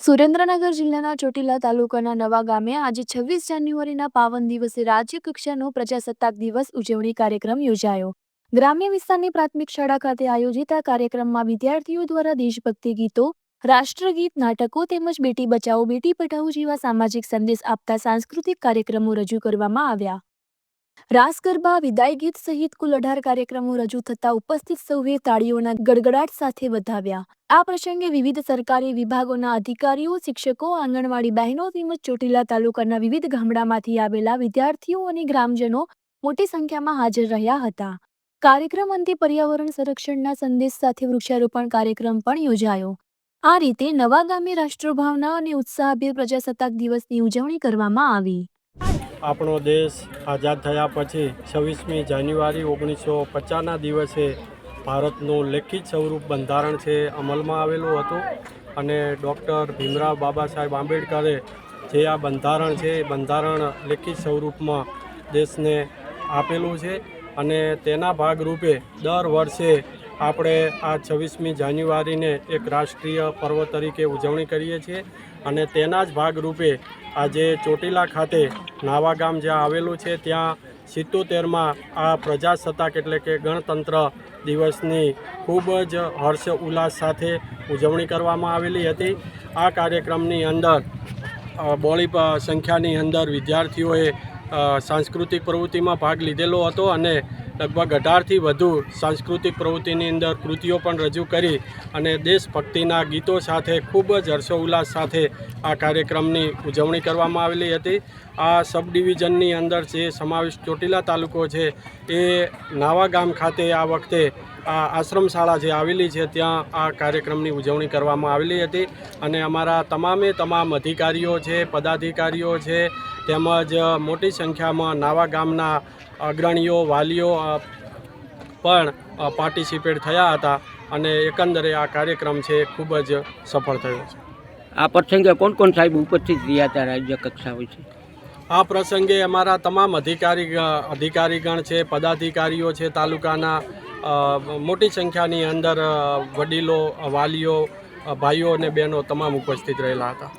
સુરેન્દ્રનગર જિલ્લાના ચોટીલા તાલુકાના નવા ગામે આજે છવ્વીસ જાન્યુઆરીના પાવન દિવસે રાજ્ય કક્ષાનો પ્રજાસત્તાક દિવસ ઉજવણી કાર્યક્રમ યોજાયો. ગ્રામ્ય વિસ્તારની પ્રાથમિક શાળા ખાતે આયોજિત આ કાર્યક્રમમાં વિદ્યાર્થીઓ દ્વારા દેશભક્તિ ગીતો, રાષ્ટ્રગીત, નાટકો તેમજ બેટી બચાવો, બેટી પઢાઓ જેવા સામાજિક સંદેશ આપતા સાંસ્કૃતિક કાર્યક્રમો રજૂ કરવામાં આવ્યા. રાસ ગરબા, વિદાય ગીત સહિત કુલ અઢાર કાર્યક્રમો રજૂ થતા ઉપસ્થિત સૌએ તાળીઓના ગડગડાટ સાથે વધાવ્યા. આ પ્રસંગે વિવિધ સરકારી વિભાગોના અધિકારીઓ, શિક્ષકો, આંગણવાડી બહેનો તેમજ ચોટીલા તાલુકાના વિવિધ ગામડામાંથી આવેલા વિદ્યાર્થીઓ અને ગ્રામજનો મોટી સંખ્યામાં હાજર રહ્યા હતા. કાર્યક્રમ અંતે પર્યાવરણ સંરક્ષણના સંદેશ સાથે વૃક્ષારોપણ કાર્યક્રમ પણ યોજાયો. આ રીતે નવા ગામે રાષ્ટ્રભાવના અને ઉત્સાહભેર પ્રજાસત્તાક દિવસની ઉજવણી કરવામાં આવી. આપણો દેશ આઝાદ થયા પછી છવ્વીસમી જાન્યુઆરી ઓગણીસો પચાસના દિવસે ભારતનું લેખિત સ્વરૂપ બંધારણ છે, અમલમાં આવેલું હતું અને ડૉક્ટર ભીમરાવ બાબા સાહેબ આંબેડકરે જે આ બંધારણ છે, એ બંધારણ લેખિત સ્વરૂપમાં દેશને આપેલું છે અને તેના ભાગરૂપે દર વર્ષે આપણે આ છવ્વીસમી જાન્યુઆરીને એક રાષ્ટ્રીય પર્વ તરીકે ઉજવણી કરીએ છીએ અને તેના જ ભાગરૂપે આજે ચોટીલા ખાતે નાવા ગામ જ્યાં આવેલું છે, ત્યાં સિત્તોતેરમાં આ પ્રજાસત્તાક એટલે કે ગણતંત્ર દિવસની ખૂબ જ હર્ષ ઉલ્લાસ સાથે ઉજવણી કરવામાં આવેલી હતી. આ કાર્યક્રમની અંદર બોળી સંખ્યાની અંદર વિદ્યાર્થીઓએ સાંસ્કૃતિક પ્રવૃત્તિમાં ભાગ લીધેલો હતો અને લગભગ અઢારથી વધુ સાંસ્કૃતિક પ્રવૃત્તિની અંદર કૃતિઓ પણ રજૂ કરી અને દેશભક્તિના ગીતો સાથે ખૂબ જ હર્ષોલ્લાસ સાથે આ કાર્યક્રમની ઉજવણી કરવામાં આવેલી હતી. આ સબ ડિવિઝનની અંદર જે સમાવેશ ચોટીલા તાલુકો છે એ નાવા ગામ ખાતે આ વખતે આ આશ્રમ શાળા જે આવેલી છે ત્યાં આ કાર્યક્રમની ઉજવણી કરવામાં આવેલી હતી અને અમારા તમામે તમામ અધિકારીઓ છે, પદાધિકારીઓ છે તેમજ મોટી સંખ્યામાં નાવા ગામના અગ્રણીઓ, વાલીઓ પણ પાર્ટિસિપેટ થયા હતા અને એકંદરે આ કાર્યક્રમ છે ખૂબ જ સફળ થયો છે. આ પ્રસંગે કોણ કોણ સાહેબ ઉપસ્થિત રહ્યા હતા રાજ્ય કક્ષા વિશે? આ પ્રસંગે અમારા તમામ અધિકારી અધિકારીગણ છે પદાધિકારીઓ છે તાલુકાના મોટી સંખ્યાની અંદર વડીલો વાલીઓ ભાઈઓ અને બહેનો તમામ ઉપસ્થિત રહેલા હતા.